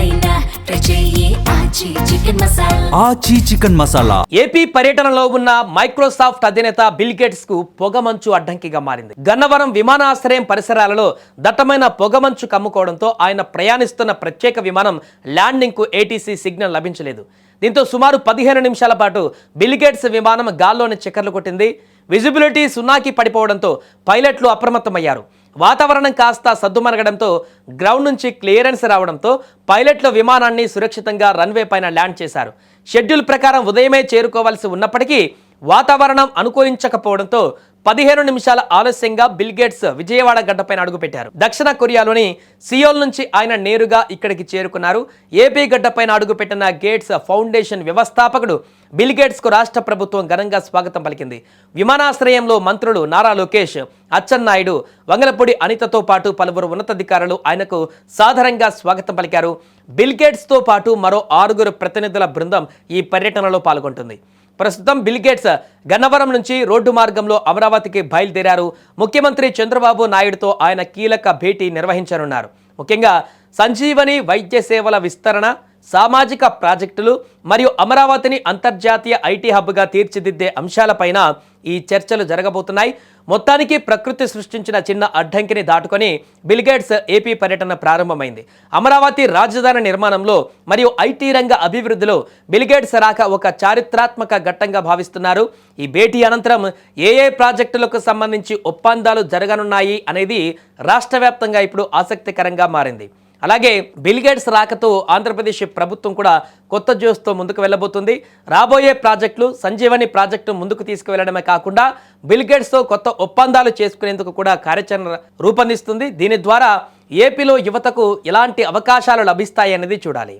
అయినా Aachi chicken masala. Aachi chicken masala. AP పర్యటనలో ఉన్న మైక్రోసాఫ్ట్ అధినేత బిల్ గేట్స్కు పొగమంచు అడ్డంకిగా మారింది. గన్నవరం విమానాశ్రయం పరిసరాలలో దట్టమైన పొగమంచు కమ్ముకోవడంతో ఆయన ప్రయాణిస్తున్న ప్రత్యేక విమానం ల్యాండింగ్కు ఏటీసీ సిగ్నల్ లభించలేదు. దీంతో సుమారు పదిహేను నిమిషాల పాటు బిల్ గేట్స్ విమానం గాల్లోని చక్కర్లు కొట్టింది. విజిబిలిటీ సున్నాకి పడిపోవడంతో పైలట్లు అప్రమత్తమయ్యారు. వాతావరణం కాస్త సద్దుమరగడంతో గ్రౌండ్ నుంచి క్లియరెన్స్ రావడంతో పైలట్లు విమానాన్ని సురక్షితంగా రన్వే పైన ల్యాండ్ చేశారు. షెడ్యూల్ ప్రకారం ఉదయమే చేరుకోవాల్సి ఉన్నప్పటికీ వాతావరణం అనుకూలించకపోవడంతో పదిహేను నిమిషాల ఆలస్యంగా బిల్గేట్స్ విజయవాడ గడ్డపైన అడుగుపెట్టారు. దక్షిణ కొరియాలోని సియోల్ నుంచి ఆయన నేరుగా ఇక్కడికి చేరుకున్నారు. ఏపీ గడ్డపైన అడుగుపెట్టిన గేట్స్ ఫౌండేషన్ వ్యవస్థాపకుడు బిల్గేట్స్కు రాష్ట్ర ప్రభుత్వం ఘనంగా స్వాగతం పలికింది. విమానాశ్రయంలో మంత్రులు నారా లోకేష్ అచ్చెన్నాయుడు వంగలపూడి అనితతో పాటు పలువురు ఉన్నతాధికారులు ఆయనకు సాధారణంగా స్వాగతం పలికారు. బిల్గేట్స్తో పాటు మరో ఆరుగురు ప్రతినిధుల బృందం ఈ పర్యటనలో పాల్గొంటుంది. ప్రస్తుతం బిల్గేట్స్ గన్నవరం నుంచి రోడ్డు మార్గంలో అమరావతికి బయలుదేరారు. ముఖ్యమంత్రి చంద్రబాబు నాయుడుతో ఆయన కీలక భేటీ నిర్వహించనున్నారు. ముఖ్యంగా సంజీవని వైద్య సేవల విస్తరణ సామాజిక ప్రాజెక్టులు మరియు అమరావతిని అంతర్జాతీయ ఐటీ హబ్గా తీర్చిదిద్దే అంశాలపైన ఈ చర్చలు జరగబోతున్నాయి. మొత్తానికి ప్రకృతి సృష్టించిన చిన్న అడ్డంకిని దాటుకొని బిల్గేట్స్ ఏపీ పర్యటన ప్రారంభమైంది. అమరావతి రాజధాని నిర్మాణంలో మరియు ఐటీ రంగ అభివృద్ధిలో బిల్గేట్స్ రాక ఒక చారిత్రాత్మక ఘట్టంగా భావిస్తున్నారు. ఈ భేటీ అనంతరం ఏ ఏ ప్రాజెక్టులకు సంబంధించి ఒప్పందాలు జరగనున్నాయి అనేది రాష్ట్ర ఇప్పుడు ఆసక్తికరంగా మారింది. అలాగే బిల్గేట్స్ రాకతో ఆంధ్రప్రదేశ్ ప్రభుత్వం కూడా కొత్త జ్యూస్తో ముందుకు వెళ్ళబోతుంది. రాబోయే ప్రాజెక్టులు సంజీవని ప్రాజెక్టు ముందుకు తీసుకువెళ్ళడమే కాకుండా బిల్గేట్స్తో కొత్త ఒప్పందాలు చేసుకునేందుకు కూడా కార్యాచరణ రూపొందిస్తుంది. దీని ద్వారా ఏపీలో యువతకు ఎలాంటి అవకాశాలు లభిస్తాయి అనేది చూడాలి.